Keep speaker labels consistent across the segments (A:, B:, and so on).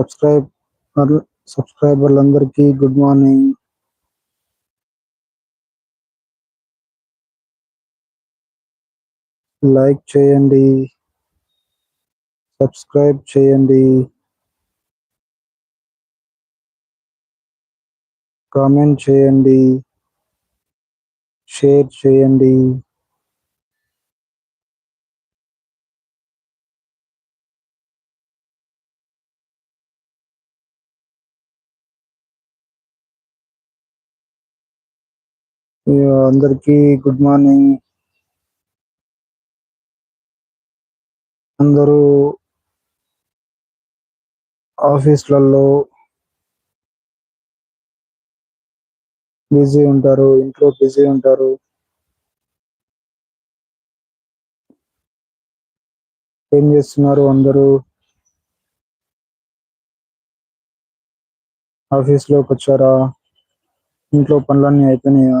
A: Subscribe సబ్స్క్రైబర్లందరికీ good morning like చేయండి subscribe చేయండి కామెంట్ చేయండి షేర్ చేయండి అందరికీ గుడ్ మార్నింగ్. అందరూ ఆఫీస్లలో బిజీ ఉంటారు ఇంట్లో బిజీ ఉంటారు. ఏం చేస్తున్నారు అందరూ? ఆఫీస్లోకి వచ్చారా? ఇంట్లో పనులన్నీ అయిపోయినాయా?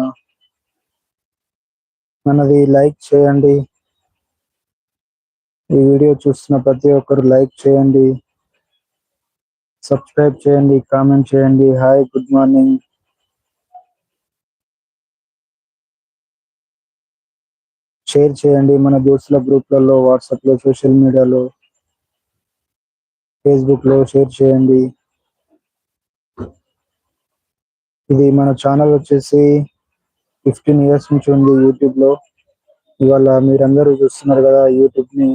A: మనది లైక్ చేయండి. ఈ వీడియో చూస్తున్న ప్రతి ఒక్కరు లైక్ చేయండి. సబ్స్క్రైబ్ చేయండి కామెంట్ చేయండి. Hi good morning. షేర్ చేయండి మన దోస్తుల గ్రూప్లలో వాట్సాప్లో సోషల్ మీడియాలో. ఫేస్బుక్లో షేర్ చేయండి. ఇది మన ఛానల్ వచ్చేసి ఫిఫ్టీన్ ఇయర్స్ నుంచి ఉంది యూట్యూబ్లో. ఇవాళ మీరందరూ చూస్తున్నారు కదా యూట్యూబ్ని.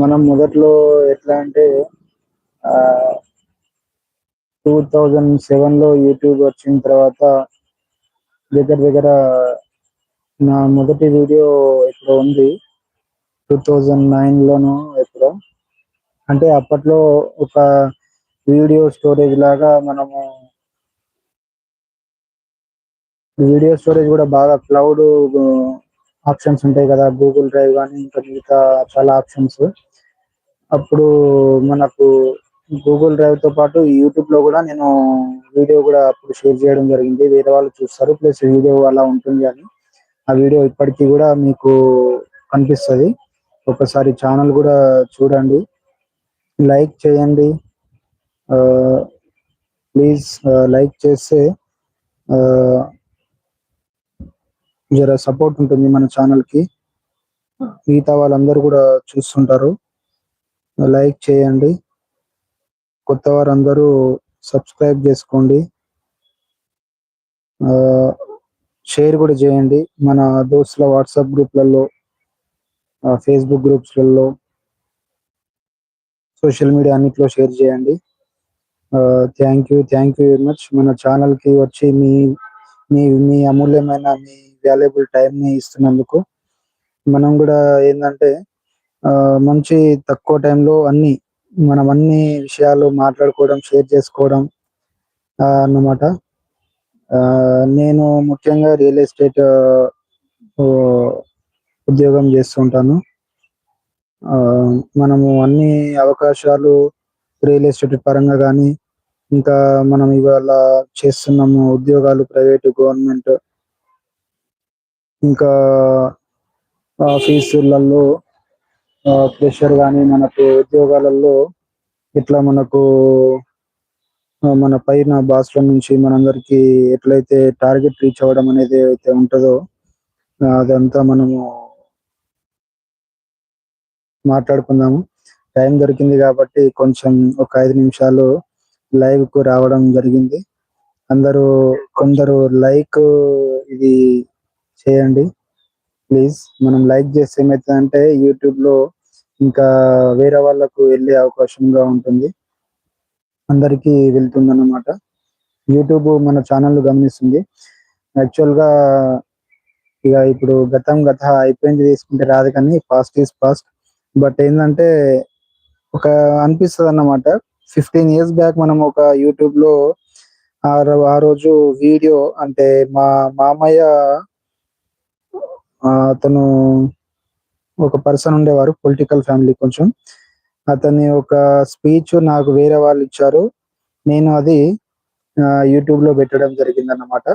A: మనం మొదట్లో ఎట్లా అంటే టూ థౌజండ్ సెవెన్లో యూట్యూబ్ వచ్చిన తర్వాత దగ్గర దగ్గర నా మొదటి వీడియో ఇక్కడ ఉంది? టూ థౌజండ్ నైన్లోను ఎప్పుడో అంటే అప్పట్లో ఒక వీడియో స్టోరేజ్ లాగా మనము వీడియో స్టోరేజ్ కూడా బాగా క్లౌడ్ ఆప్షన్స్ ఉంటాయి కదా. గూగుల్ డ్రైవ్ కానీ ఇంకా మిగతా చాలా ఆప్షన్స్ అప్పుడు మనకు గూగుల్ డ్రైవ్తో పాటు యూట్యూబ్లో కూడా నేను వీడియో కూడా అప్పుడు షేర్ చేయడం జరిగింది. వేరే వాళ్ళు చూస్తారు. ప్లస్ వీడియో అలా ఉంటుంది అని. ఆ వీడియో ఇప్పటికీ కూడా మీకు కనిపిస్తుంది. ఒకసారి ఛానల్ కూడా చూడండి. లైక్ చేయండి. ప్లీజ్ లైక్ చేస్తే జర సపోర్ట్ ఉంటుంది మన ఛానల్కి. మిగతా వాళ్ళందరూ కూడా చూస్తుంటారు. లైక్ చేయండి. కొత్త వారందరూ సబ్స్క్రైబ్ చేసుకోండి. షేర్ కూడా చేయండి. మన దోస్తుల వాట్సాప్ గ్రూప్లలో ఫేస్బుక్ గ్రూప్స్లలో సోషల్ మీడియా అన్నిట్లో షేర్ చేయండి. Thank you thank you very much మన ఛానల్కి వచ్చి మీ మీ మీ అమూల్యమైన మీ వాల్యుబుల్ టైంని ఇస్తున్నందుకు మనం కూడా ఏంటంటే మంచి తక్కువ టైంలో అన్ని మనం అన్ని విషయాలు మాట్లాడుకోవడం షేర్ చేసుకోవడం అన్నమాట. నేను ముఖ్యంగా రియల్ ఎస్టేట్ ఉద్యోగం చేస్తుంటాను మనము అన్ని అవకాశాలు రియల్ ఎస్టేట్ పరంగా కానీ ఇంకా మనం ఇవాళ చేస్తున్నాము ఉద్యోగాలు ప్రైవేట్ గవర్నమెంట్ ఇంకా ఆఫీసులలో ప్రెషర్ కానీ మనకు ఉద్యోగాలలో ఇట్లా మనకు మన పైన బాస్ల నుంచి మనందరికి ఎట్లయితే టార్గెట్ రీచ్ అవ్వడం అనేది అయితే ఉంటుందో అదంతా మనము మాట్లాడుకుందాము. టైం దొరికింది కాబట్టి కొంచెం ఒక ఐదు నిమిషాలు లైవ్కు రావడం జరిగింది. అందరూ కొందరు లైక్ ఇది చేయండి. ప్లీజ్. మనం లైక్ చేస్తే ఏమవుతుందంటే యూట్యూబ్లో ఇంకా వేరే వాళ్ళకు వెళ్ళే అవకాశంగా ఉంటుంది. అందరికీ వెళ్తుంది అన్నమాట యూట్యూబ్ మన ఛానల్ గమనిస్తుంది. యాక్చువల్గా ఇక ఇప్పుడు గతం గత అయిపోయింది తీసుకుంటే రాదు కానీ ఫాస్ట్ ఈస్ ఫాస్ట్. బట్ ఏంటంటే ఒక అనిపిస్తుంది అన్నమాట ఫిఫ్టీన్ ఇయర్స్ బ్యాక్ మనం ఒక యూట్యూబ్లో ఆ రోజు వీడియో అంటే మా మామయ్య అతను ఒక పర్సన్ ఉండేవారు పొలిటికల్ ఫ్యామిలీ కొంచెం. అతని ఒక స్పీచ్ నాకు వేరే వాళ్ళు ఇచ్చారు. నేను అది యూట్యూబ్లో పెట్టడం జరిగింది అన్నమాట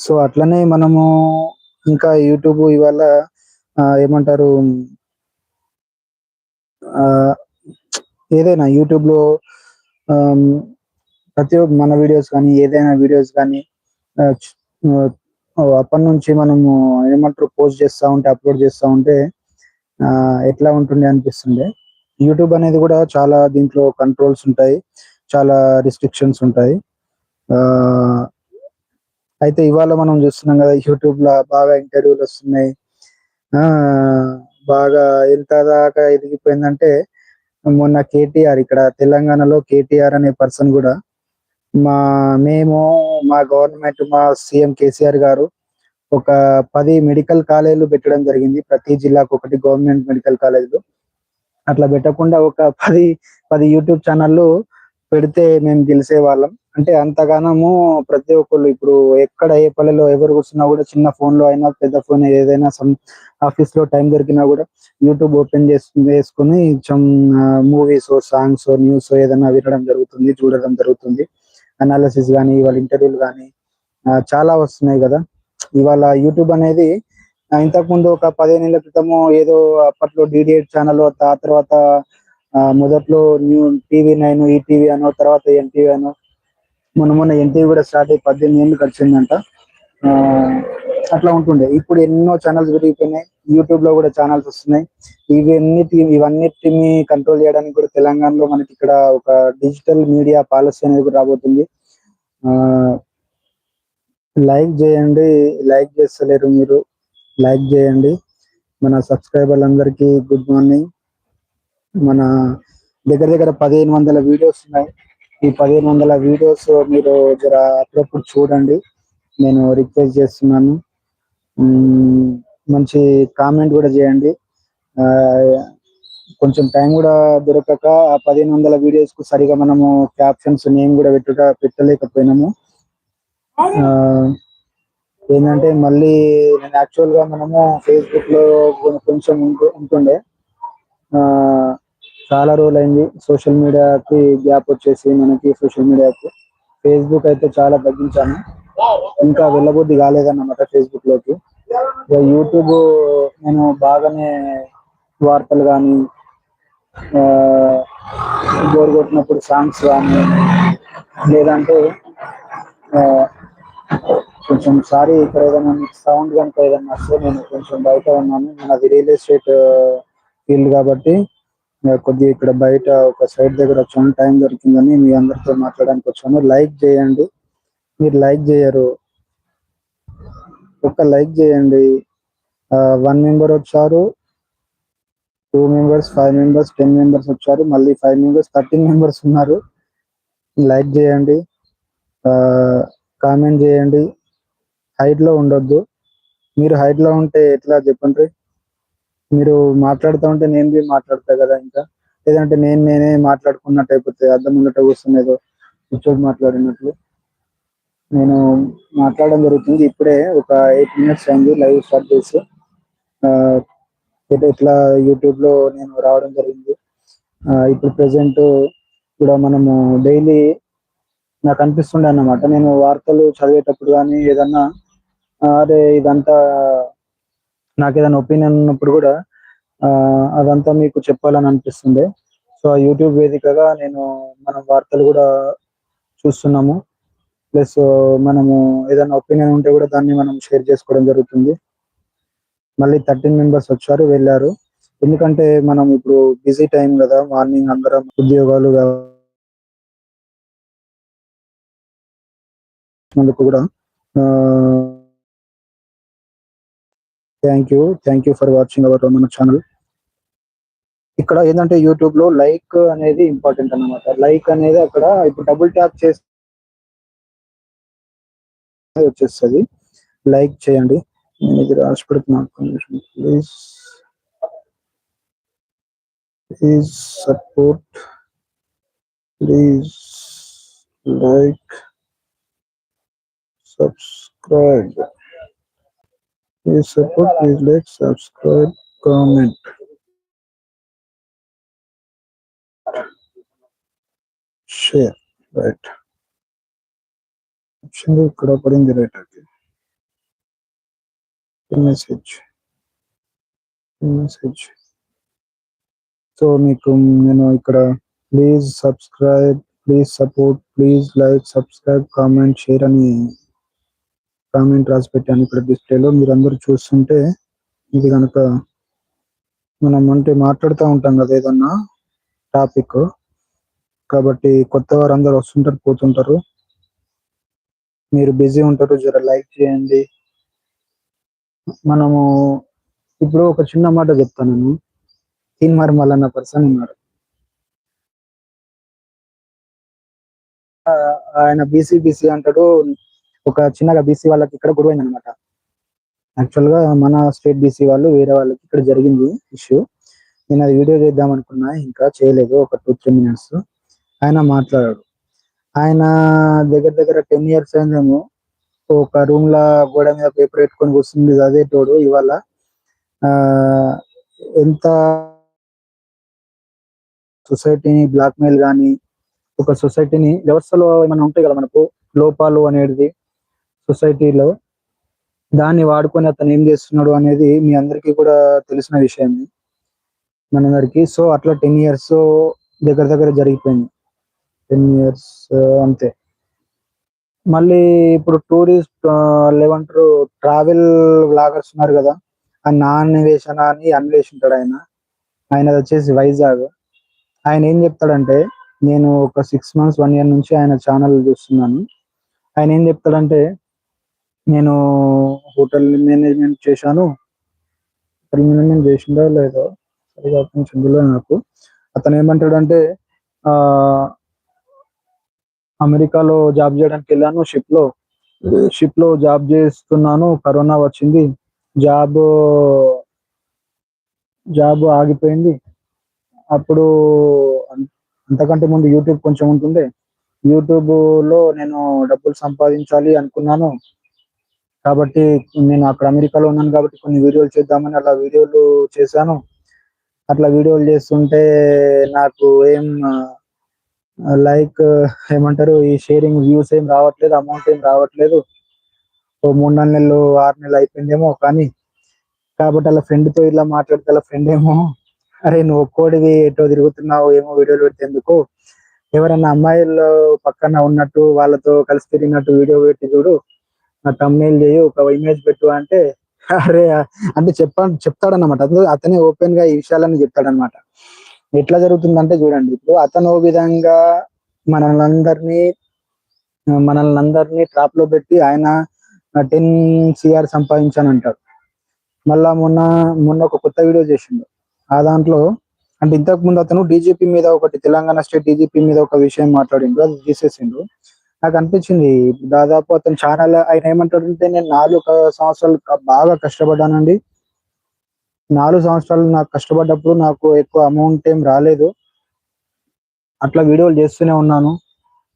A: సో అట్లనే మనము ఇంకా యూట్యూబ్ ఇవాళ ఏమంటారు ఏదైనా యూట్యూబ్లో ప్రతి ఒక్క మన వీడియోస్ కానీ ఏదైనా వీడియోస్ కానీ అప్పటి నుంచి మనము ఏమంటారు పోస్ట్ చేస్తా ఉంటే అప్లోడ్ చేస్తా ఉంటే ఆ, ఎట్లా ఉంటుంది అనిపిస్తుంది యూట్యూబ్ అనేది కూడా చాలా దీంట్లో కంట్రోల్స్ ఉంటాయి చాలా రిస్ట్రిక్షన్స్ ఉంటాయి. ఆ అయితే ఇవాళ మనం చూస్తున్నాం కదా యూట్యూబ్లో బాగా ఇంటర్వ్యూలు వస్తున్నాయి. ఆ బాగా ఎంత దాకా ఎదిగిపోయిందంటే మొన్న కేటీఆర్ ఇక్కడ తెలంగాణలో కేటీఆర్ అనే పర్సన్ కూడా మా మేము మా గవర్నమెంట్ మా సీఎం కేసీఆర్ గారు ఒక పది మెడికల్ కాలేజీలు పెట్టడం జరిగింది. ప్రతి జిల్లాకు ఒకటి గవర్నమెంట్ మెడికల్ కాలేజీలు అట్లా పెట్టకుండా ఒక పది పది యూట్యూబ్ ఛానళ్ళు పెడితే మేము గెలిసే వాళ్ళం. అంటే అంతగానము ప్రతి ఒక్కళ్ళు ఇప్పుడు ఎక్కడ ఏ పల్లెలో ఎవరు కూర్చున్నా కూడా చిన్న ఫోన్లో అయినా పెద్ద ఫోన్ ఏదైనా సమ్ ఆఫీస్లో టైం దొరికినా కూడా యూట్యూబ్ ఓపెన్ చేసుకుని వేసుకుని మూవీస్ సాంగ్స్ న్యూస్ ఏదైనా వినడం జరుగుతుంది చూడడం జరుగుతుంది. అనాలిసిస్ కానీ ఇవాళ ఇంటర్వ్యూలు కానీ చాలా వస్తున్నాయి కదా. ఇవాళ యూట్యూబ్ అనేది ఇంతకు ముందు ఒక పదిహేను ఏళ్ళ క్రితము ఏదో అప్పట్లో డిడిఎడ్ ఛానల్ ఆ తర్వాత మొదట్లో new TV nine E TV అనో తర్వాత ఎన్టీవీ అనో మొన్న మొన్న ఎన్టీవీ కూడా స్టార్ట్ అయ్యి పద్దెనిమిది ఏళ్ళు గడిచిందంట. ఆ, అట్లా ఉంటుండే. ఇప్పుడు ఎన్నో ఛానల్స్ పెరిగిపోయినాయి. యూట్యూబ్లో కూడా ఛానల్స్ వస్తున్నాయి. ఇవన్నిటి ఇవన్నిటిని కంట్రోల్ చేయడానికి కూడా తెలంగాణలో మనకి ఇక్కడ ఒక డిజిటల్ మీడియా పాలసీ అనేది కూడా రాబోతుంది. ఆ లైక్ చేయండి లైక్ చేస్తలేరు మీరు. లైక్ చేయండి. మన సబ్స్క్రైబర్లందరికీ గుడ్ మార్నింగ్ మన దగ్గర దగ్గర పదిహేను వందల వీడియోస్ ఉన్నాయి. ఈ పదిహేను వందల వీడియోస్ మీరు జర అప్పుడప్పుడు చూడండి. నేను రిక్వెస్ట్ చేస్తున్నాను. మంచి కామెంట్ కూడా చేయండి. ఆ, కొంచెం టైం కూడా దొరకక ఆ పదిహేను వందల వీడియోస్కు సరిగా మనము క్యాప్షన్స్ నేమ్ కూడా పెట్టుట పెట్టలేకపోయినాము. ఆ, ఏంటంటే మళ్ళీ నేను యాక్చువల్గా మనము ఫేస్బుక్లో కొంచెం ఉంటుండే. ఆ చాలా రోజులు అయింది సోషల్ మీడియాకి గ్యాప్ వచ్చేసి మనకి సోషల్ మీడియాకి ఫేస్బుక్ అయితే చాలా తగ్గించాను ఇంకా వెళ్ళబుద్ధి కాలేదన్నమాట ఫేస్బుక్లోకి యూట్యూబ్ నేను బాగానే వార్తలు కానీ బోర్ కొట్టినప్పుడు సాంగ్స్ కానీ లేదంటే ఆ, కొంచెం సారీ ఇక్కడ ఏదైనా మీకు సౌండ్ కనుక ఏదైనా వస్తే నేను కొంచెం బయట ఉన్నాను. మనది రియల్ ఎస్టేట్ ఫీల్డ్ కాబట్టి కొద్దిగా ఇక్కడ బయట ఒక సైడ్ దగ్గర వచ్చాను. టైం దొరికిందని మీ అందరితో మాట్లాడడానికి వచ్చాను. లైక్ చేయండి. మీరు లైక్ చేయరు. ఒక్క లైక్ చేయండి. వన్ మెంబర్ వచ్చారు. Two members five members ten members వచ్చారు. మళ్ళీ ఫైవ్ మెంబర్స్ థర్టీన్ మెంబర్స్ ఉన్నారు. లైక్ చేయండి. కామెంట్ చేయండి. హైట్లో ఉండొద్దు. మీరు హైట్లో ఉంటే ఎట్లా చెప్పండి? మీరు మాట్లాడుతూ ఉంటే నేను బి మాట్లాడతా కదా ఇంకా. లేదంటే నేను నేనే మాట్లాడుకున్నట్టు అయిపోతే అర్థం ఉన్నట్టు కూర్చునేదో. కూర్చోటి మాట్లాడినట్లు. నేను మాట్లాడడం జరుగుతుంది. ఇప్పుడే ఒక ఎయిట్ మినిట్స్ అయింది లైవ్ స్టార్ట్ చేసి. ఆ, ఇట్లా- ఇట్లా యూట్యూబ్లో నేను రావడం జరిగింది. ఆ, ఇప్పుడు ప్రెసెంట్ కూడా మనము డైలీ నాకు అనిపిస్తుండే అన్నమాట. నేను వార్తలు చదివేటప్పుడు కానీ ఏదన్నా అదే ఇదంతా నాకు ఏదైనా ఒపీనియన్ ఉన్నప్పుడు కూడా అదంతా మీకు చెప్పాలని అనిపిస్తుంది సో ఆ యూట్యూబ్ వేదికగా నేను మనం వార్తలు కూడా చూస్తున్నాము. ప్లస్ మనము ఏదైనా ఒపీనియన్ ఉంటే కూడా దాన్ని మనం షేర్ చేసుకోవడం జరుగుతుంది. మళ్ళీ థర్టీన్ మెంబర్స్ వచ్చారు వెళ్ళారు. ఎందుకంటే మనం ఇప్పుడు బిజీ టైం కదా మార్నింగ్ అందరం ఉద్యోగాలు అందుకు కూడా thank you thank you for watching our మన ఛానల్ ఇక్కడ ఏంటంటే యూట్యూబ్లో లైక్ అనేది ఇంపార్టెంట్ అన్నమాట. లైక్ అనేది అక్కడ ఇప్పుడు డబుల్ ట్యాప్ చేస్తే వచ్చేస్తుంది. లైక్ చేయండి. నేను ఇది రాసి పెడుతున్నాను please please support please like subscribe please support please like subscribe comment share right వచ్చింది ఇక్కడ పడింది రైట్ అది మెసేజ్. మెసేజ్. సో మీకు నేను ఇక్కడ please subscribe please support please like subscribe comment share అని కామెంట్ రాసి పెట్టాను ఇక్కడ డిస్ప్లేలో. మీరు అందరూ చూస్తుంటే ఇది కనుక మనం అంటే మాట్లాడుతూ ఉంటాం కదా ఏదన్నా టాపిక్. కాబట్టి కొత్త వారు అందరు వస్తుంటారు పోతుంటారు. మీరు బిజీ ఉంటారు జర లైక్ చేయండి. మనము ఇప్పుడు ఒక చిన్న మాట చెప్తాను నేను. తీన్మార్ మల్లన్న పర్సన్ ఉన్నాడు ఆయన బీసీ బీసీ అంటాడు. ఒక చిన్నగా బీసీ వాళ్ళకి ఇక్కడ గురువైంది అనమాట యాక్చువల్గా మన స్టేట్ బీసీ వాళ్ళు వేరే వాళ్ళకి ఇక్కడ జరిగింది ఇష్యూ. నేను అది వీడియో చేద్దాం అనుకున్నా ఇంకా చేయలేదు. ఒక టూ త్రీ మినిట్స్. ఆయన మాట్లాడాడు. ఆయన దగ్గర దగ్గర టెన్ ఇయర్స్ అయిందేమో. ఒక రూమ్ లా గోడ మీద పేపర్ పెట్టుకొని కూర్చుంది చదివేటోడు ఇవాళ. ఆ ఎంత సొసైటీని బ్లాక్ మెయిల్ కానీ ఒక సొసైటీని వ్యవస్థలో ఏమైనా ఉంటాయి కదా మనకు? లోపాలు అనేది సొసైటీలో. దాన్ని వాడుకొని అతను ఏం చేస్తున్నాడు అనేది మీ అందరికీ కూడా తెలిసిన విషయం మనందరికి. సో అట్లా టెన్ ఇయర్స్ దగ్గర దగ్గర జరిగిపోయింది. టెన్ ఇయర్స్ అంతే. మళ్ళీ ఇప్పుడు టూరిస్ట్ లేవంటారు ట్రావెల్ బ్లాగర్స్ ఉన్నారు కదా ఆ నా అన్వేషణ అని అన్వేషింటాడు ఆయన. ఆయన వచ్చేసి వైజాగ్. ఆయన ఏం చెప్తాడంటే నేను ఒక సిక్స్ మంత్స్ వన్ ఇయర్ నుంచి ఆయన ఛానల్ చూస్తున్నాను. ఆయన ఏం చెప్తాడంటే నేను హోటల్ మేనేజ్మెంట్ చేశాను. హోటల్ మేనేజ్మెంట్ చేసిందో లేదో సరిగా కొంచెం చెందులో నాకు. అతను ఏమంటాడంటే ఆ అమెరికాలో జాబ్ చేయడానికి వెళ్ళాను షిప్లో. షిప్లో జాబ్ చేస్తున్నాను కరోనా వచ్చింది. జాబ్ జాబ్ ఆగిపోయింది. అప్పుడు అంతకంటే ముందు యూట్యూబ్ కొంచెం ఉంటుండే. యూట్యూబ్లో నేను డబ్బులు సంపాదించాలి అనుకున్నాను. కాబట్టి నేను అక్కడ అమెరికాలో ఉన్నాను కాబట్టి కొన్ని వీడియోలు చేద్దామని అలా వీడియోలు చేశాను. అట్లా వీడియోలు చేస్తుంటే నాకు ఏం లైక్ uh, ఏమంటారు ఈ షేరింగ్ వ్యూస్ ఏం రావట్లేదు అమౌంట్ ఏం రావట్లేదు. ఓ మూడు నాలుగు నెలలు ఆరు నెలలు అయిపోయిందేమో కానీ కాబట్టి అలా ఫ్రెండ్తో ఇలా మాట్లాడితే అలా ఫ్రెండ్ ఏమో అరే నువ్వు ఒక్కోడివి ఎటో తిరుగుతున్నావు ఏమో వీడియోలు పెట్టేందుకు ఎవరైనా అమ్మాయిలు పక్కన ఉన్నట్టు వాళ్ళతో కలిసి తిరిగినట్టు వీడియో పెట్టి చూడు నా తమ్నేల్ చేయి ఒక ఇమేజ్ పెట్టు అంటే అరే అంటే చెప్ప చెప్తాడనమాట అతనే ఓపెన్గా ఈ విషయాలన్నీ చెప్తాడనమాట ఎట్లా జరుగుతుందంటే చూడండి. ఇప్పుడు అతను ఓ విధంగా మనల్ని మనల్ని అందరినీ ట్రాప్లో పెట్టి ఆయన టెన్ సిఆర్ సంపాదించాను అంటాడు మళ్ళా మొన్న మొన్న ఒక కొత్త వీడియో చేసిండు. ఆ దాంట్లో అంటే ఇంతకు ముందు అతను డీజీపీ మీద ఒకటి తెలంగాణ స్టేట్ డీజీపీ మీద ఒక విషయం మాట్లాడిండు. అది తీసేసిండు. నాకు అనిపించింది దాదాపు అతను ఛానల్ ఆయన ఏమంటాడంటే నేను నాలుగు సంవత్సరాలు బాగా కష్టపడ్డానండి. నాలుగు సంవత్సరాలు నాకు కష్టపడ్డప్పుడు నాకు ఎక్కువ అమౌంట్ ఏం రాలేదు. అట్లా వీడియోలు చేస్తూనే ఉన్నాను.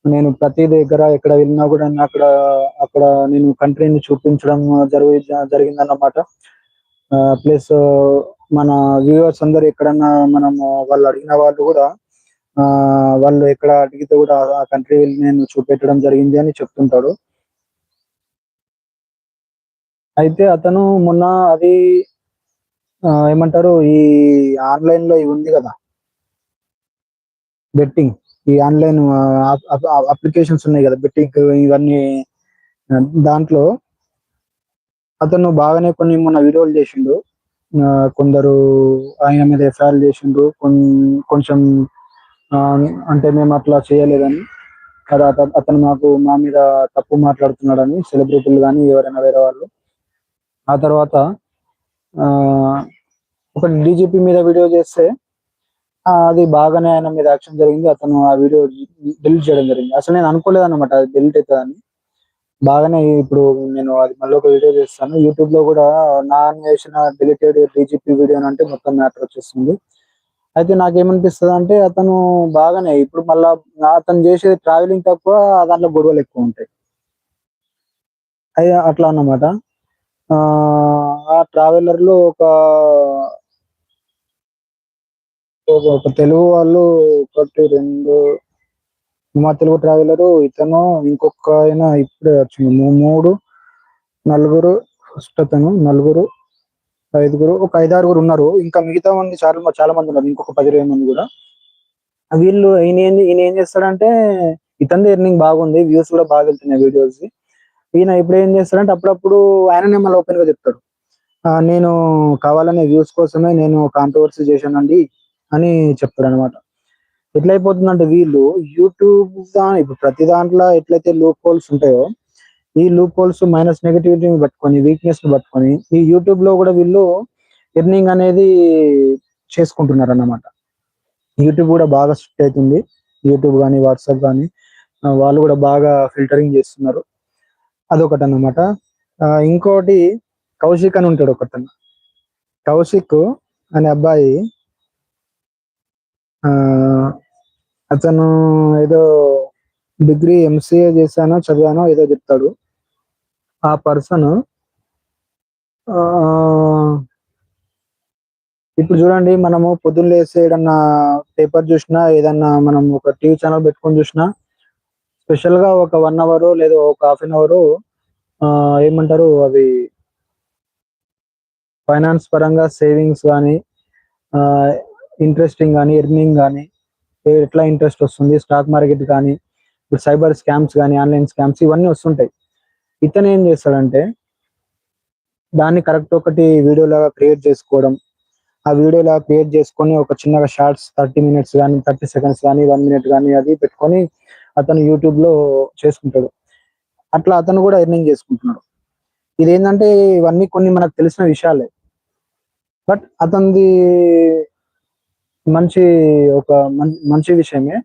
A: నేను ప్రతి దగ్గర ఎక్కడ వెళ్ళినా కూడా అక్కడ అక్కడ నేను కంట్రీని చూపించడం జరిగి జరిగిందన్నమాట. ప్లస్ మన వ్యూవర్స్ అందరు ఎక్కడన్నా మనం వాళ్ళు అడిగిన వాళ్ళు కూడా వాళ్ళు ఎక్కడ అడిగితే కూడా ఆ కంట్రీ వెళ్ళి నేను చూపెట్టడం జరిగింది అని చెప్తుంటాడు. అయితే అతను మొన్న అది ఏమంటారు ఈ ఆన్లైన్లో ఇవి ఉంది కదా? బెట్టింగ్. ఈ ఆన్లైన్ అప్లికేషన్స్ ఉన్నాయి కదా బెట్టింగ్ ఇవన్నీ దాంట్లో అతను బాగానే కొన్ని మొన్న వీడియోలు చేసిండు. ఆ, కొందరు ఆయన మీద ఎఫ్ఐఆర్ చేసిండ్రు కొంచెం అంటే మేము అట్లా చేయలేదని కదా అతను మాకు మా మీద తప్పు మాట్లాడుతున్నాడని సెలబ్రిటీలు కానీ ఎవరైనా వేరే వాళ్ళు. ఆ తర్వాత ఒక డీజీపీ మీద వీడియో చేస్తే అది బాగానే ఆయన మీద యాక్షన్ జరిగింది. అతను ఆ వీడియో డిలీట్ చేయడం జరిగింది. అసలు నేను అనుకోలేదు అనమాట అది డిలీట్ అవుతుందని. బాగానే ఇప్పుడు నేను అది మళ్ళీ ఒక వీడియో చేస్తాను. యూట్యూబ్లో కూడా నాన్ వేసిన డిలీటెడ్ డీజీపీ వీడియో అంటే మొత్తం మ్యాటర్ వచ్చేస్తుంది. అయితే నాకేమనిపిస్తుంది అంటే అతను బాగానే ఇప్పుడు మళ్ళా అతను చేసేది ట్రావెలింగ్ తక్కువ దాంట్లో గొడవలు ఎక్కువ ఉంటాయి. అయ్యా అట్లా అన్నమాట. ఆ, ఆ ట్రావెలర్లో ఒక ఒక- తెలుగు వాళ్ళు ఒకటి రెండు మా తెలుగు ట్రావెలర్ ఇతను ఇంకొక ఆయన ఇప్పుడే వచ్చింది మూడు నలుగురు ఫస్ట్ అతను నలుగురు ఐదుగురు ఒక ఐదారుగురు ఉన్నారు. ఇంకా మిగతా మంది చాలా చాలా మంది ఉన్నారు. ఇంకొక పది ఇరవై మంది కూడా. వీళ్ళు ఈయన ఏం ఈయన ఏం చేస్తాడంటే ఇతని ఎర్నింగ్ బాగుంది. వ్యూస్ కూడా బాగా వెళ్తున్నాయి వీడియోస్ ఈయన ఇప్పుడు ఏం చేస్తాడంటే అప్పుడప్పుడు ఆయననే మళ్ళీ ఓపెన్గా చెప్తాడు "ఆ, నేను కావాలనే వ్యూస్ కోసమే నేను కాంట్రవర్సీ చేశానండి అని చెప్తాడు అనమాట ఎట్లయిపోతుందంటే వీళ్ళు యూట్యూబ్ ఇప్పుడు ప్రతి దాంట్లో ఎట్లయితే లూప్ హోల్స్ ఉంటాయో ఈ లూప్ హోల్స్ మైనస్ నెగటివిటీని పట్టుకొని వీక్నెస్ని పట్టుకొని ఈ యూట్యూబ్లో కూడా వీళ్ళు ఎర్నింగ్ అనేది చేసుకుంటున్నారు అన్నమాట యూట్యూబ్ కూడా బాగా స్ట్రిక్ట్ అవుతుంది. యూట్యూబ్ కానీ వాట్సాప్ కానీ వాళ్ళు కూడా బాగా ఫిల్టరింగ్ చేస్తున్నారు. అదొకటి అనమాట ఆ, ఇంకోటి కౌశిక్ అని ఉంటాడు ఒకతను. కౌశిక్ అనే అబ్బాయి ఆ అతను ఏదో డిగ్రీ ఎంసీఏ చేశానో చదివానో ఏదో చెప్తాడు. ఆ పర్సన్ ఇప్పుడు చూడండి మనము పొద్దున్న లేసి ఏదన్నా పేపర్ చూసినా ఏదన్నా మనం ఒక టీవీ ఛానల్ పెట్టుకొని చూసినా స్పెషల్గా ఒక వన్ అవర్ లేదా ఒక హాఫ్ అన్ అవర్ ఏమంటారు అవి ఫైనాన్స్ పరంగా సేవింగ్స్ కానీ ఇంట్రెస్టింగ్ కానీ ఎర్నింగ్ కానీ ఎట్లా ఇంట్రెస్ట్ వస్తుంది స్టాక్ మార్కెట్ కానీ ఇప్పుడు సైబర్ స్కామ్స్ కానీ ఆన్లైన్ స్కామ్స్ ఇవన్నీ వస్తుంటాయి. ఇతను ఏం చేస్తాడంటే దాన్ని కరెక్ట్ ఒకటి వీడియో లాగా క్రియేట్ చేసుకోవడం. ఆ వీడియో లాగా క్రియేట్ చేసుకొని ఒక చిన్నగా షార్ట్స్ థర్టీ మినిట్స్ కానీ థర్టీ సెకండ్స్ కానీ వన్ మినిట్ కానీ అది పెట్టుకొని అతను యూట్యూబ్లో చేసుకుంటాడు. అట్లా అతను కూడా ఎర్నింగ్ చేసుకుంటున్నాడు. ఇది ఏంటంటే ఇవన్నీ కొన్ని మనకు తెలిసిన విషయాలే. బట్ అతనిది మంచి ఒక మంచి విషయమే.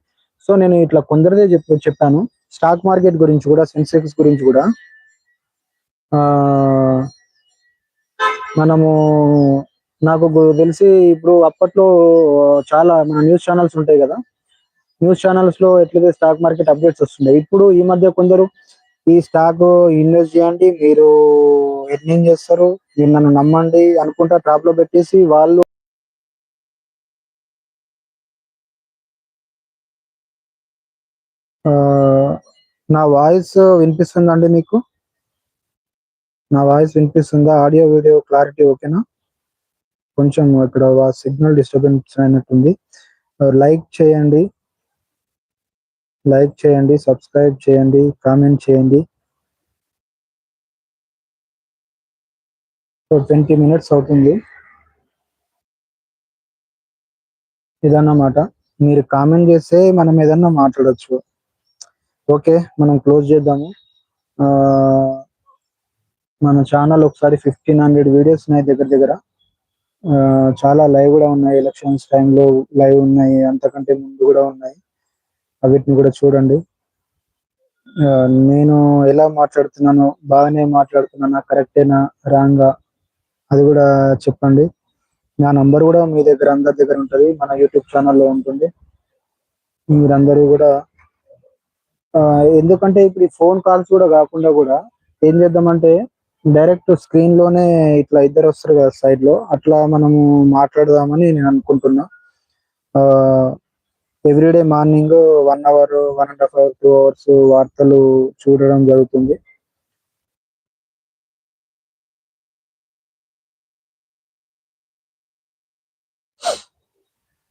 A: సో నేను ఇట్లా కొందరిదే చెప్ప చెప్పాను. స్టాక్ మార్కెట్ గురించి కూడా సెన్సెక్స్ గురించి కూడా ఆ మనము నాకు తెలిసి ఇప్పుడు అప్పట్లో చాలా మన న్యూస్ ఛానల్స్ ఉంటాయి కదా. న్యూస్ ఛానల్స్లో ఎట్లయితే స్టాక్ మార్కెట్ అప్డేట్స్ వస్తున్నాయి ఇప్పుడు ఈ మధ్య కొందరు ఈ స్టాక్ ఇన్వెస్ట్ చేయండి మీరు ఎర్నింగ్ చేస్తారు మీరు నన్ను నమ్మండి అనుకుంటా ట్రాప్లో పెట్టేసి వాళ్ళు నా వాయిస్ వినిపిస్తుందండి మీకు? నా వాయిస్ వినిపిస్తుందా? ఆడియో వీడియో క్లారిటీ ఓకేనా కొంచెం ఇక్కడ సిగ్నల్ డిస్టర్బెన్స్ అయినట్టుంది. లైక్ చేయండి. లైక్ చేయండి సబ్స్క్రైబ్ చేయండి కామెంట్ చేయండి. సో ట్వంటీ మినిట్స్ అవుతుంది. ఇదన్నమాట. మీరు కామెంట్ చేస్తే మనం ఏదన్నా మాట్లాడొచ్చు. ఓకే మనం క్లోజ్ చేద్దాము. ఆ, మన ఛానల్ ఒకసారి ఫిఫ్టీన్ హండ్రెడ్ వీడియోస్ ఉన్నాయి దగ్గర దగ్గర. ఆ, చాలా లైవ్ కూడా ఉన్నాయి ఎలక్షన్స్ టైంలో లైవ్ ఉన్నాయి అంతకంటే ముందు కూడా ఉన్నాయి. వీటిని కూడా చూడండి. ఆ, నేను ఎలా మాట్లాడుతున్నానో బాగానే మాట్లాడుతున్నానా కరెక్టేనా రాంగా? అది కూడా చెప్పండి. నా నంబర్ కూడా మీ దగ్గర అందరి దగ్గర ఉంటుంది మన యూట్యూబ్ ఛానల్లో ఉంటుంది. మీరందరూ కూడా ఎందుకంటే ఇప్పుడు ఫోన్ కాల్స్ కూడా కాకుండా కూడా ఏం చేద్దామంటే డైరెక్ట్ స్క్రీన్లోనే ఇట్లా ఇద్దరు వస్తారు కదా సైడ్లో అట్లా మనము మాట్లాడదామని నేను అనుకుంటున్నా. Everyday morning one hour one and half hour two hours వార్తలు చూడడం జరుగుతుంది.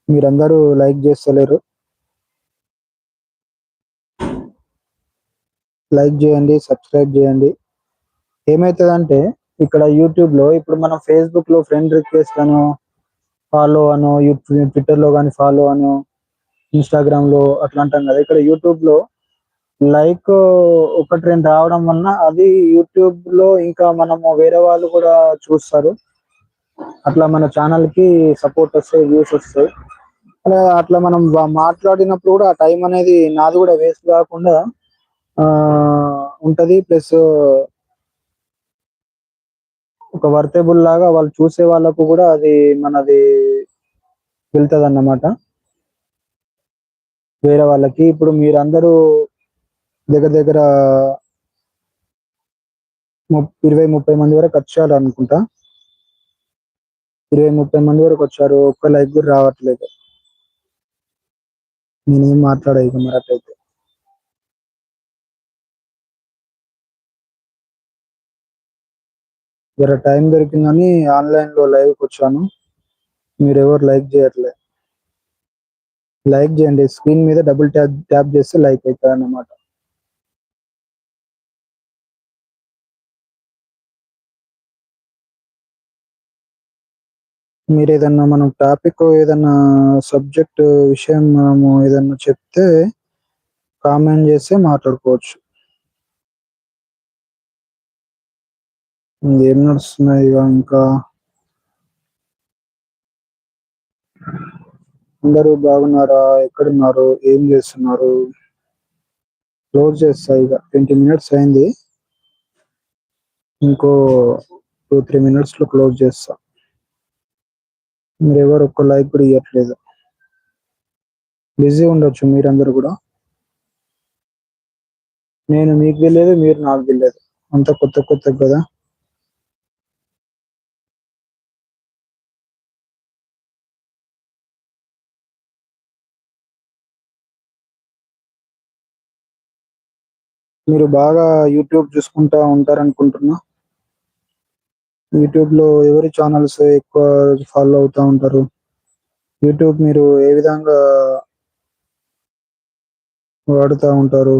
A: మీరందరూ లైక్ చేస్తలేరు. లైక్ చేయండి సబ్స్క్రైబ్ చేయండి. ఏమవుతుందంటే ఇక్కడ యూట్యూబ్లో ఇప్పుడు మనం ఫేస్బుక్లో ఫ్రెండ్ రిక్వెస్ట్ అను ఫాలో అను యూట్యూబ్ ట్విట్టర్లో కానీ ఫాలో అను ఇన్స్టాగ్రామ్లో అట్లా అంటాం కదా ఇక్కడ యూట్యూబ్లో లైక్ ఒకటి రెండు రావడం వలన అది యూట్యూబ్లో ఇంకా మనము వేరే వాళ్ళు కూడా చూస్తారు. అట్లా మన ఛానల్కి సపోర్ట్ వస్తాయి వ్యూస్ వస్తాయి. అలా అట్లా మనం మాట్లాడినప్పుడు కూడా ఆ టైం అనేది నాది కూడా వేస్ట్ కాకుండా ఆ ఉంటది. ప్లస్ ఒక వర్తేబుల్ లాగా వాళ్ళు చూసే వాళ్ళకు కూడా అది మనది వెళ్తుంది అన్నమాట వేరే వాళ్ళకి. ఇప్పుడు మీరందరూ దగ్గర దగ్గర ఇరవై ముప్పై మంది వరకు వచ్చారు అనుకుంటా. ఇరవై ముప్పై మంది వరకు వచ్చారు. ఒక్క లైక్ కూడా రావట్లేదు. నేనేం మాట్లాడేది ఇక మరి అట్లయితే. జర టైం దొరికిందని ఆన్లైన్లో లైవ్ వచ్చాను. మీరు ఎవరు లైక్ చేయట్లేదు లైక్ చేయండి. స్క్రీన్ మీద డబుల్ ట్యాప్ ట్యాప్ చేస్తే లైక్ అవుతుంది అన్నమాట మీరు ఏదన్నా మనం టాపిక్ ఏదన్నా సబ్జెక్ట్ విషయం మనము ఏదన్నా చెప్తే కామెంట్ చేస్తే మాట్లాడుకోవచ్చు. ఏం నడుస్తున్నాయి ఇంకా? అందరూ బాగున్నారా? ఎక్కడున్నారు? ఏం చేస్తున్నారు? క్లోజ్ చేస్తా ఇక. ట్వంటీ మినిట్స్ అయింది. ఇంకో టూ త్రీ మినిట్స్లో క్లోజ్ చేస్తా. మీరు ఎవరు ఒక్క లైక్ కూడా ఇవ్వట్లేదు బిజీ ఉండొచ్చు మీరందరూ కూడా. నేను మీకు తెలియదు మీరు నాకు తెలియదు. అంత కొత్త కొత్త కదా. మీరు బాగా యూట్యూబ్ చూసుకుంటా ఉంటారనుకుంటున్నా. యూట్యూబ్లో ఎవరి ఛానల్స్ ఎక్కువ ఫాలో అవుతా ఉంటారు? యూట్యూబ్ మీరు ఏ విధంగా వాడుతూ ఉంటారు?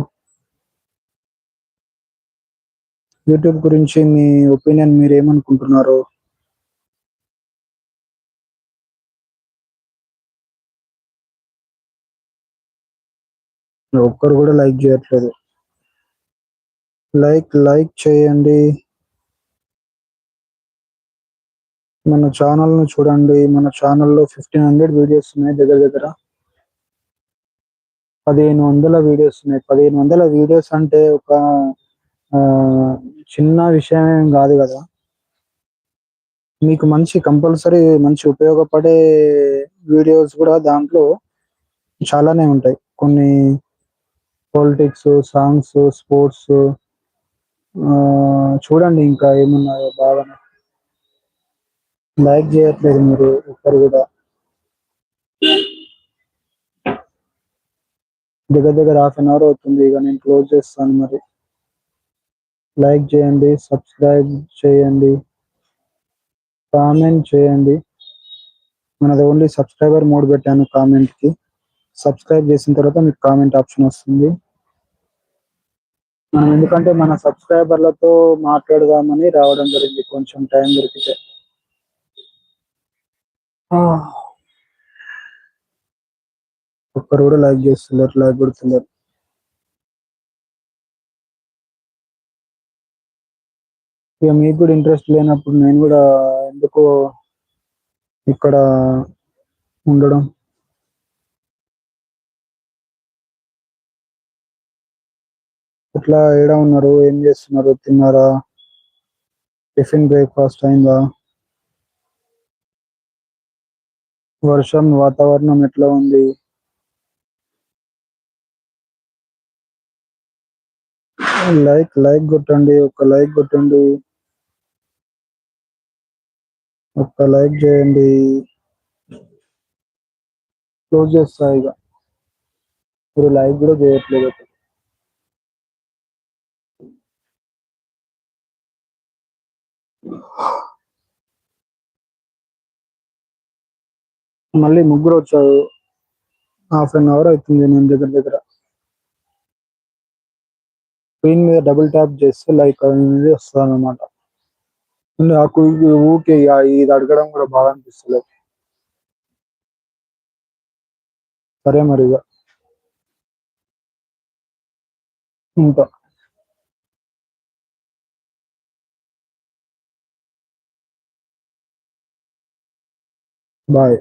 A: యూట్యూబ్ గురించి మీ ఒపీనియన్ మీరు ఏమనుకుంటున్నారు? ఒక్కరు కూడా లైక్ చేయట్లేదు. లైక్ లైక్ చేయండి. మన ఛానల్ను చూడండి. మన ఛానల్లో ఫిఫ్టీన్ హండ్రెడ్ వీడియోస్ ఉన్నాయి దగ్గర దగ్గర. పదిహేను వందల వీడియోస్ ఉన్నాయి. పదిహేను వందల వీడియోస్ అంటే ఒక ఆ, చిన్న విషయం కాదు కదా. మీకు మంచి కంపల్సరీ మంచి ఉపయోగపడే వీడియోస్ కూడా దాంట్లో చాలానే ఉంటాయి. కొన్ని పొలిటిక్స్ సాంగ్స్ స్పోర్ట్స్ చూడండి ఇంకా ఏమున్నాయో బాగా లైక్ చేయట్లేదు మీరు ఒక్కరు కూడా. దగ్గర దగ్గర హాఫ్ అన్ అవర్ అవుతుంది ఇక నేను క్లోజ్ చేస్తాను మరి. లైక్ చేయండి సబ్స్క్రైబ్ చేయండి కామెంట్ చేయండి. మనది ఓన్లీ సబ్స్క్రైబర్ మోడ్ పెట్టాను కామెంట్కి. సబ్స్క్రైబ్ చేసిన తర్వాత మీకు కామెంట్ ఆప్షన్ వస్తుంది. మనం ఎందుకంటే మన సబ్స్క్రైబర్లతో మాట్లాడదామని రావడం జరిగింది. కొంచెం టైం దొరికితే. ఆ. ఒక్కరు కూడా లైక్ చేస్తున్నారు లైక్ కొడుతున్నారు. ఇక మీకు కూడా ఇంట్రెస్ట్ లేనప్పుడు నేను కూడా ఎందుకు ఇక్కడ ఉండడం. ఎట్లా ఏడ ఉన్నారు? ఏం చేస్తున్నారు? తిన్నారా? టిఫిన్ బ్రేక్ఫాస్ట్ అయిందా? వర్షం వాతావరణం ఎట్లా ఉంది? లైక్ లైక్ కొట్టండి ఒక లైక్ కొట్టండి. ఒక లైక్ చేయండి. క్లోజ్ చేస్తా ఇక. మీరు లైక్ కూడా చేయట్లేదు. మళ్ళీ ముగ్గురు వచ్చారు. హాఫ్ అన్ అవర్ అవుతుంది నేను దగ్గర దగ్గర. స్క్రీన్ మీద డబుల్ ట్యాప్ చేస్తే లైక్ అనేది వస్తుంది అనమాట నాకు ఊకే ఇది అడగడం కూడా బాగా అనిపిస్తుంది సరే మరి ఇక ఉంటా. Right.